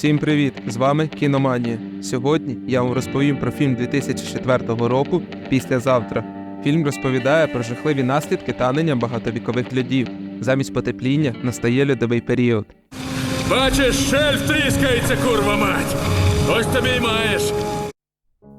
Всім привіт! З вами Кіноманія. Сьогодні я вам розповім про фільм 2004 року Післязавтра. Фільм розповідає про жахливі наслідки танення багатовікових льодів. Замість потепління настає льодовий період. Бачиш, шельф тріскається, курва мать! Ось тобі й маєш.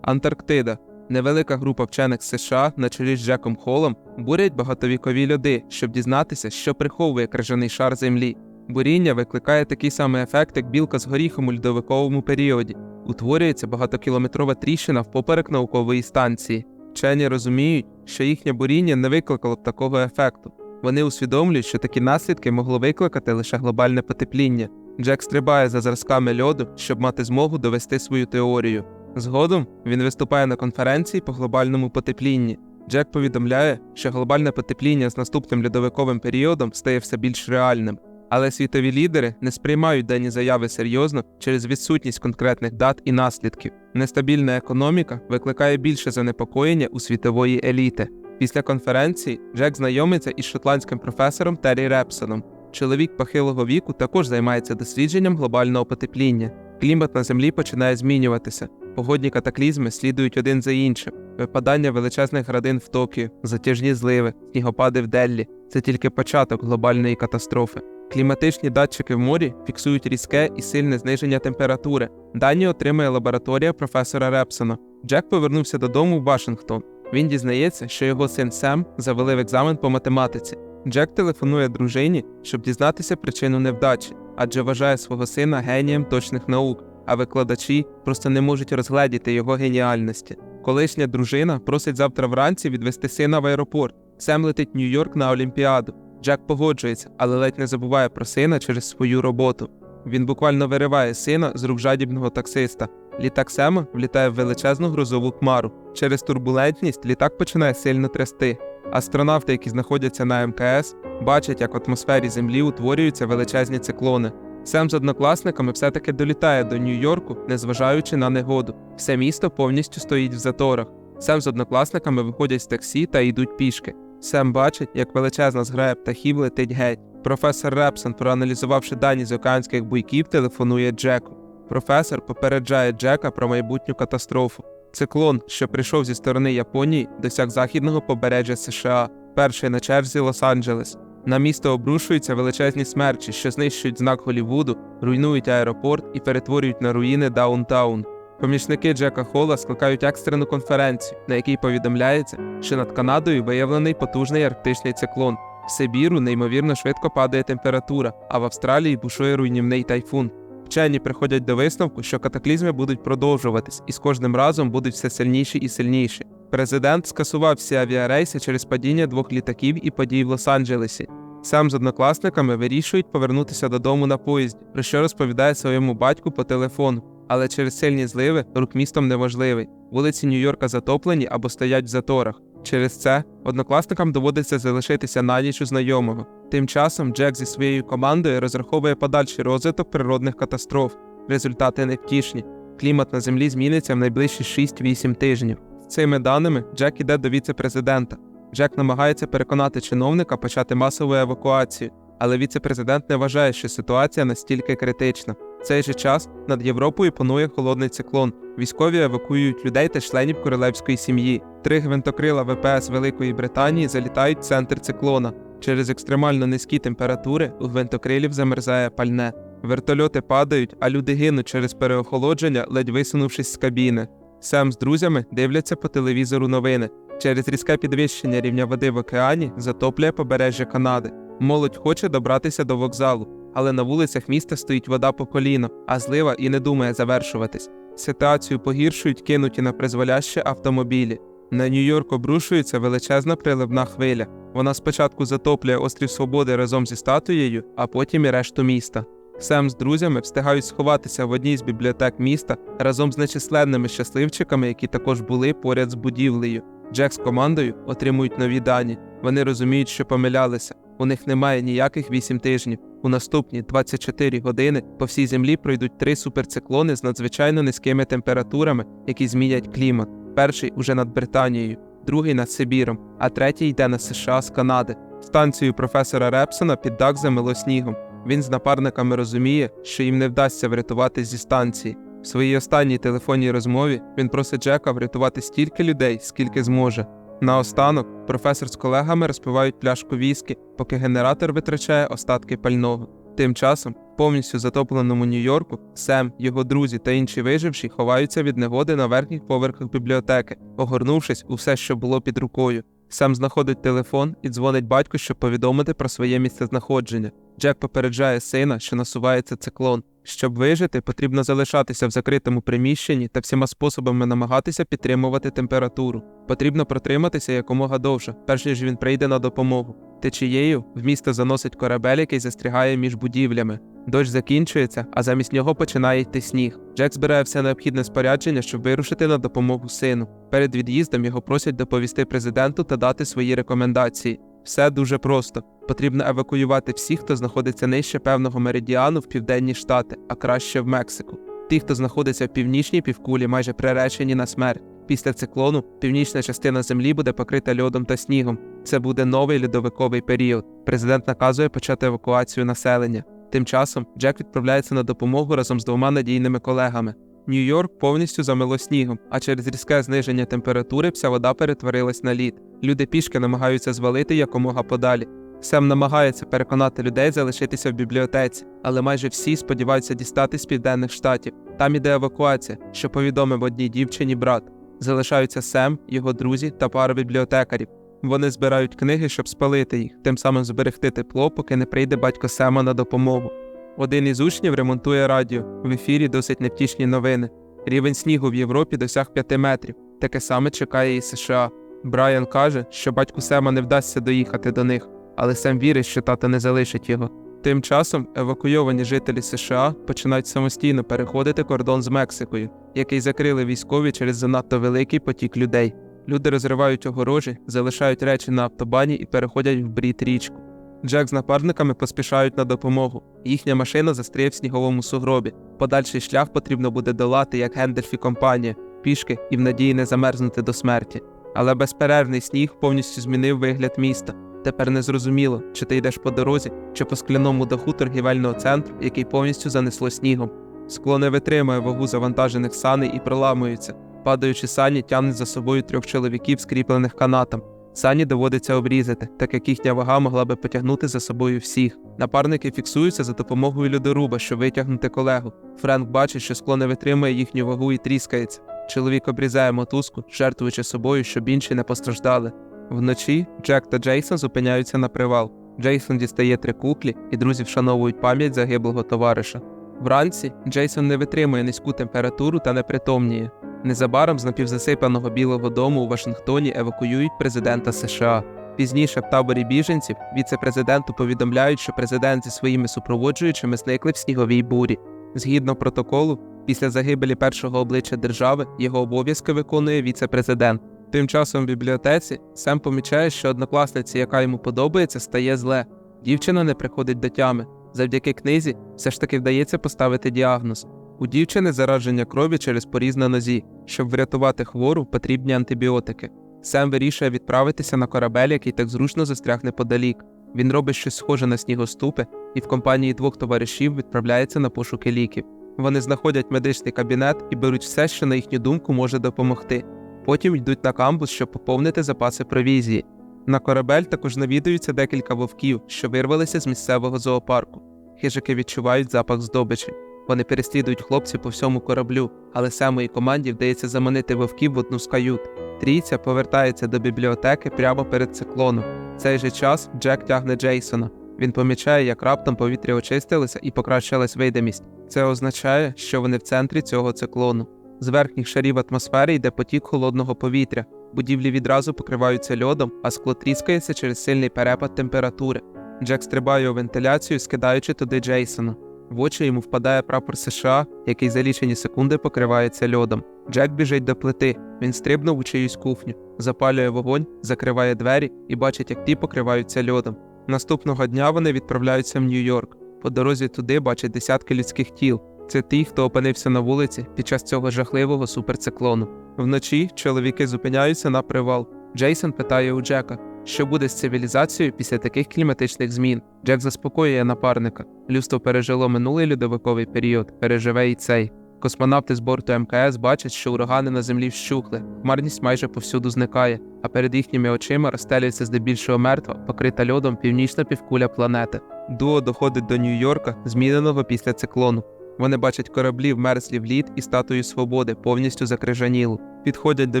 Антарктида. Невелика група вчених з США на чолі з Джеком Холлом бурять багатовікові льоди, щоб дізнатися, що приховує крижаний шар Землі. Буріння викликає такий самий ефект, як білка з горіхом у льодовиковому періоді. Утворюється багатокілометрова тріщина впоперек наукової станції. Вчені розуміють, що їхнє буріння не викликало б такого ефекту. Вони усвідомлюють, що такі наслідки могло викликати лише глобальне потепління. Джек стрибає за зразками льоду, щоб мати змогу довести свою теорію. Згодом він виступає на конференції по глобальному потеплінні. Джек повідомляє, що глобальне потепління з наступним льодовиковим періодом стає все більш реальним. Але світові лідери не сприймають дані заяви серйозно через відсутність конкретних дат і наслідків. Нестабільна економіка викликає більше занепокоєння у світової еліти. Після конференції Джек знайомиться із шотландським професором Террі Репсоном. Чоловік похилого віку також займається дослідженням глобального потепління. Клімат на землі починає змінюватися. Погодні катаклізми слідують один за іншим. Випадання величезних градин в Токіо, затяжні зливи, снігопади в Деллі це тільки початок глобальної катастрофи. Кліматичні датчики в морі фіксують різке і сильне зниження температури. Дані отримує лабораторія професора Репсона. Джек повернувся додому в Вашингтон. Він дізнається, що його син Сем завалив екзамен по математиці. Джек телефонує дружині, щоб дізнатися причину невдачі, адже вважає свого сина генієм точних наук, а викладачі просто не можуть розгледіти його геніальності. Колишня дружина просить завтра вранці відвести сина в аеропорт. Сем летить в Нью-Йорк на Олімпіаду. Джек погоджується, але ледь не забуває про сина через свою роботу. Він буквально вириває сина з рук жадібного таксиста. Літак Сема влітає в величезну грозову хмару. Через турбулентність літак починає сильно трясти. Астронавти, які знаходяться на МКС, бачать, як в атмосфері Землі утворюються величезні циклони. Сем з однокласниками все-таки долітає до Нью-Йорку, незважаючи на негоду. Все місто повністю стоїть в заторах. Сем з однокласниками виходять з таксі та йдуть пішки. Сем бачить, як величезна зграя птахів летить геть. Професор Репсон, проаналізувавши дані з океанських буйків, телефонує Джеку. Професор попереджає Джека про майбутню катастрофу. Циклон, що прийшов зі сторони Японії, досяг західного побережжя США, перший на черзі Лос-Анджелес. На місто обрушуються величезні смерчі, що знищують знак Голівуду, руйнують аеропорт і перетворюють на руїни Даунтаун. Помічники Джека Холла скликають екстрену конференцію, на якій повідомляється, що над Канадою виявлений потужний арктичний циклон. В Сибіру неймовірно швидко падає температура, а в Австралії бушує руйнівний тайфун. Вчені приходять до висновку, що катаклізми будуть продовжуватись і з кожним разом будуть все сильніші і сильніші. Президент скасував всі авіарейси через падіння двох літаків і подій в Лос-Анджелесі. Сам з однокласниками вирішують повернутися додому на поїзді, про що розповідає своєму батьку по телефону. Але через сильні зливи рух містом неможливий. Вулиці Нью-Йорка затоплені або стоять в заторах. Через це однокласникам доводиться залишитися на ніч у знайомого. Тим часом Джек зі своєю командою розраховує подальший розвиток природних катастроф. Результати невтішні. Клімат на землі зміниться в найближчі 6-8 тижнів. З цими даними Джек іде до віце-президента. Джек намагається переконати чиновника почати масову евакуацію, але віце-президент не вважає, що ситуація настільки критична. Цей же час над Європою панує холодний циклон. Військові евакуюють людей та членів королевської сім'ї. Три гвинтокрила ВПС Великої Британії залітають в центр циклона. Через екстремально низькі температури у гвинтокрилів замерзає пальне. Вертольоти падають, а люди гинуть через переохолодження, ледь висунувшись з кабіни. Сем з друзями дивляться по телевізору новини. Через різке підвищення рівня води в океані затоплює побережжя Канади. Молодь хоче добратися до вокзалу, але на вулицях міста стоїть вода по коліно, а злива і не думає завершуватись. Ситуацію погіршують кинуті на призволяще автомобілі. На Нью-Йорк обрушується величезна приливна хвиля. Вона спочатку затоплює острів Свободи разом зі статуєю, а потім і решту міста. Сем з друзями встигають сховатися в одній з бібліотек міста разом з нечисленними щасливчиками, які також були поряд з будівлею. Джек з командою отримують нові дані. Вони розуміють, що помилялися. У них немає ніяких 8 тижнів. У наступні 24 години по всій землі пройдуть три суперциклони з надзвичайно низькими температурами, які змінять клімат. Перший уже над Британією, другий над Сибіром, а третій йде на США з Канади. Станцію професора Репсона під дак замило снігом. Він з напарниками розуміє, що їм не вдасться врятувати зі станції. В своїй останній телефонній розмові він просить Джека врятувати стільки людей, скільки зможе. Наостанок професор з колегами розпивають пляшку віскі, поки генератор витрачає остатки пального. Тим часом, повністю затопленому Нью-Йорку, Сем, його друзі та інші виживші ховаються від негоди на верхніх поверхах бібліотеки, огорнувшись у все, що було під рукою. Сем знаходить телефон і дзвонить батьку, щоб повідомити про своє місцезнаходження. Джек попереджає сина, що насувається циклон. Щоб вижити, потрібно залишатися в закритому приміщенні та всіма способами намагатися підтримувати температуру. Потрібно протриматися якомога довше, перш ніж він прийде на допомогу. Течією в місто заносить корабель, який застрягає між будівлями. Дощ закінчується, а замість нього починає йти сніг. Джек збирає все необхідне спорядження, щоб вирушити на допомогу сину. Перед від'їздом його просять доповісти президенту та дати свої рекомендації. Все дуже просто. Потрібно евакуювати всіх, хто знаходиться нижче певного меридіану в південні штати, а краще в Мексику. Ті, хто знаходиться в північній півкулі, майже приречені на смерть. Після циклону північна частина землі буде покрита льодом та снігом. Це буде новий льодовиковий період. Президент наказує почати евакуацію населення. Тим часом Джек відправляється на допомогу разом з двома надійними колегами. Нью-Йорк повністю замило снігом, а через різке зниження температури вся вода перетворилась на лід. Люди пішки намагаються звалити якомога подалі. Сем намагається переконати людей залишитися в бібліотеці, але майже всі сподіваються дістати з південних штатів. Там іде евакуація, що повідомив одній дівчині брат. Залишаються Сем, його друзі та пара бібліотекарів. Вони збирають книги, щоб спалити їх, тим самим зберегти тепло, поки не прийде батько Сема на допомогу. Один із учнів ремонтує радіо. В ефірі досить невтішні новини. Рівень снігу в Європі досяг 5 метрів. Таке саме чекає і США. Брайан каже, що батьку Сема не вдасться доїхати до них, але Сем вірить, що тата не залишить його. Тим часом евакуйовані жителі США починають самостійно переходити кордон з Мексикою, який закрили військові через занадто великий потік людей. Люди розривають огорожі, залишають речі на автобані і переходять в брід річку. Джек з напарниками поспішають на допомогу. Їхня машина застряє в сніговому сугробі. Подальший шлях потрібно буде долати як Гендельфі компанія, пішки і в надії не замерзнути до смерті. Але безперервний сніг повністю змінив вигляд міста. Тепер незрозуміло, чи ти йдеш по дорозі, чи по скляному даху торгівельного центру, який повністю занесло снігом. Скло не витримує вагу завантажених саней і проламується. Падаючи сані, тягнуть за собою трьох чоловіків, скріплених канатом. Сані доводиться обрізати, так як їхня вага могла би потягнути за собою всіх. Напарники фіксуються за допомогою льодоруба, щоб витягнути колегу. Френк бачить, що скло не витримує їхню вагу і тріскається. Чоловік обрізає мотузку, жертвуючи собою, щоб інші не постраждали. Вночі Джек та Джейсон зупиняються на привал. Джейсон дістає три куклі, і друзі вшановують пам'ять загиблого товариша. Вранці Джейсон не витримує низьку температуру та непритомніє. Незабаром з напівзасипаного Білого дому у Вашингтоні евакуюють президента США. Пізніше в таборі біженців віце-президенту повідомляють, що президент зі своїми супроводжуючими зникли в сніговій бурі. Згідно протоколу, після загибелі першого обличчя держави його обов'язки виконує віце-президент. Тим часом в бібліотеці Сем помічає, що однокласниці, яка йому подобається, стає зле. Дівчина не приходить до тями. Завдяки книзі все ж таки вдається поставити діагноз. У дівчини зараження крові через поріз на нозі. Щоб врятувати хвору, потрібні антибіотики. Сем вирішує відправитися на корабель, який так зручно застряг неподалік. Він робить щось схоже на снігоступи і в компанії двох товаришів відправляється на пошуки ліків. Вони знаходять медичний кабінет і беруть все, що на їхню думку може допомогти. Потім йдуть на камбус, щоб поповнити запаси провізії. На корабель також навідуються декілька вовків, що вирвалися з місцевого зоопарку. Хижаки відчувають запах здобичі. Вони переслідують хлопців по всьому кораблю, але самої команді вдається заманити вовків в одну з кают. Трійця повертається до бібліотеки прямо перед циклоном. В цей же час Джек тягне Джейсона. Він помічає, як раптом повітря очистилося і покращилась видимість. Це означає, що вони в центрі цього циклону. З верхніх шарів атмосфери йде потік холодного повітря. Будівлі відразу покриваються льодом, а скло тріскається через сильний перепад температури. Джек стрибає у вентиляцію, скидаючи туди Джейсона. В очі йому впадає прапор США, який за лічені секунди покривається льодом. Джек біжить до плити. Він стрибнув у чиюсь кухню, запалює вогонь, закриває двері і бачить, як ті покриваються льодом. Наступного дня вони відправляються в Нью-Йорк. По дорозі туди бачать десятки людських тіл. Це ті, хто опинився на вулиці під час цього жахливого суперциклону. Вночі чоловіки зупиняються на привал. Джейсон питає у Джека, Що буде з цивілізацією після таких кліматичних змін? Джек заспокоює напарника. Людство пережило минулий льодовиковий період, переживе і цей. Космонавти з борту МКС бачать, що урагани на землі вщухли, хмарність майже повсюду зникає, а перед їхніми очима розстелюється здебільшого мертва, покрита льодом північна півкуля планети. Дуо доходить до Нью-Йорка, зміненого після циклону. Вони бачать кораблі вмерзлі в лід і статую свободи, повністю закрижанілу. Підходять до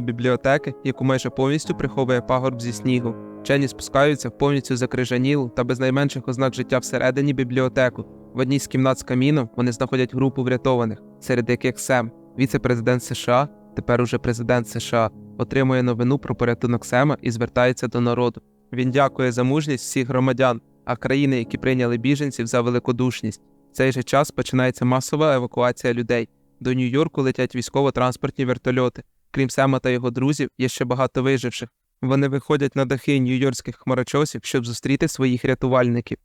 бібліотеки, яку майже повністю приховує пагорб зі снігу. Вчені спускаються повністю закрижанілу та без найменших ознак життя всередині бібліотеку. В одній з кімнат з каміном вони знаходять групу врятованих, серед яких Сем, віце-президент США, тепер уже президент США, отримує новину про порятунок Сема і звертається до народу. Він дякує за мужність всіх громадян, а країни, які прийняли біженців за великодушність. Цей же час починається масова евакуація людей. До Нью-Йорку летять військово-транспортні вертольоти. Крім Сема та його друзів, є ще багато виживших. Вони виходять на дахи нью-йоркських хмарочосів, щоб зустріти своїх рятувальників.